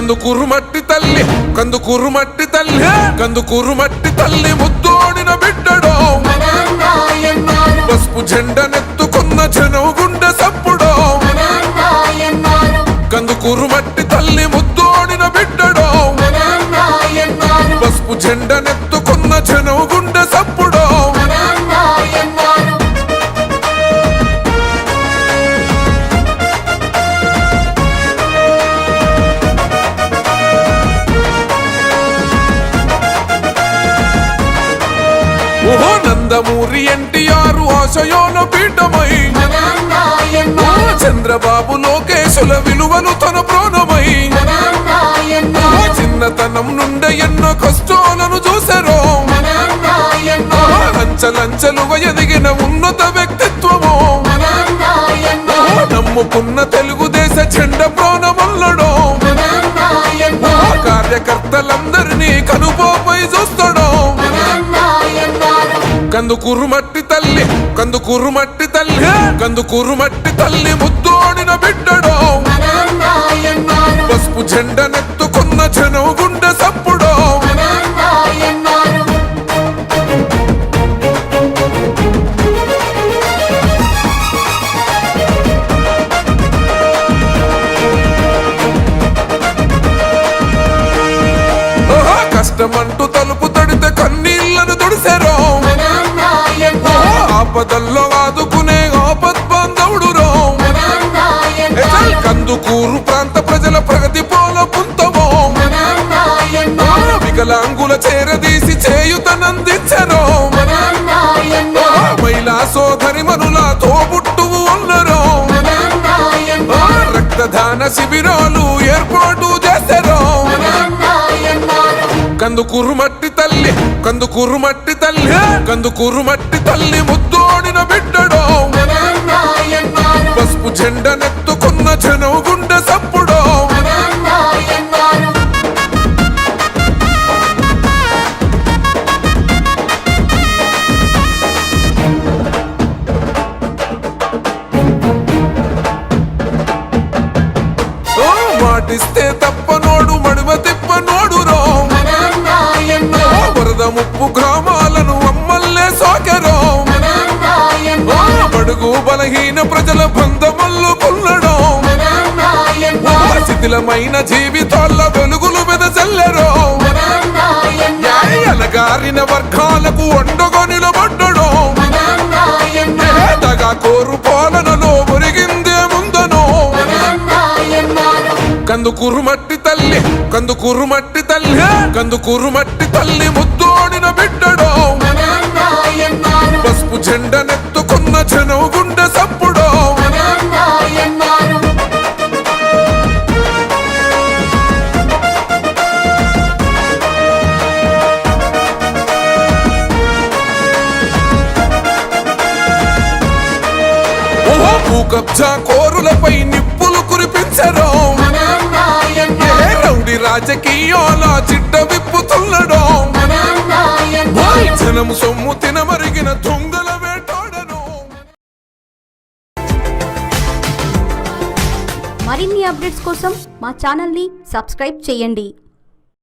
కందుకూరు మట్టి తల్లి కందుకూరు మట్టి తల్లి కందుకూరు మట్టి తల్లి ముద్దోడిన బిడ్డడో. పసుపు జెండనెత్తుకున్న నందమూరి ఎన్టీఆర్ ఆశయోన పీఠమై. చంద్రబాబు లోకేశుల విలువలు తన ప్రాణమై. చిన్నతనం నుండి ఎన్నో కష్టాలను చూసారో లంచలంచలుగా ఎదిగిన ఉన్నత వ్యక్తిత్వము. నమ్ముకున్న తెలుగుదేశ చెండ ప్రాణమల్లడో. కార్యకర్తలందరినీ కనుపోపై చూస్తాడో. కందుకూరు మట్టి తల్లి కందుకూరు మట్టి తల్లి కందుకూరు మట్టి తల్లి ముద్దోడిన బిడ్డడో. పసుపు జెండనెత్తుకున్న జనం గుండె సప్పుడో. ఓహో, కష్టమంటూ ఆపదల్లో ఆదుకునే ఆపద్ బాంధవుడురో ఎజల్ కందుకూరు ప్రాంత ప్రజల ప్రగతి పోల పుంతమో వికలాంగుల చేరదీసి చేయుతనందించరో మహిళా సోదరి మనుల తోబుట్టువు ఉన్నరో రక్తదాన శిబిరాలు ఏర్పాటు చేశారో కందుకూరు మట్టి తల్లి కందుకూరు మట్టి తల్లి కందుకూరు మట్టి తల్లి ముద్దోడిన బిడ్డడో. పసుపు జెండనెత్తుకున్న జనం గుండె సప్పుడో. తప్పనోడు మడుమ తిప్పనోడు రో ఓ వరద ముప్పు గ్రామాలను అమ్మల్లే సోకెరో బడుగు బలహీన ప్రజల బంధమల్లు కొల్లడం. శిథిలమైన జీవితాల వెలుగులు వెదజల్లరో అలగారిన వర్గాలకు అండగా నిలబడ్డడం. పేదగా కోరు పాలనలో ఒరిగిందే ముందనో. కందుకూరు మట్టి తల్లి కందుకూరు మట్టి తల్లి కందుకూరు మట్టి తల్లి ముద్దు బిడ్డడో పసుపు జెండనెత్తుకున్న జనం గుండె సప్పుడో కబ్జా కోరులపై నిప్పులు కురిపించరో. రౌడి రాజకీయాల చిట్ట విప్పుతున్నడో. జనము సొమ్ము తినమరిగిన దొంగల వేటాడను. మరిన్ని అప్డేట్స్ కోసం మా ఛానల్ని సబ్స్క్రైబ్ చేయండి.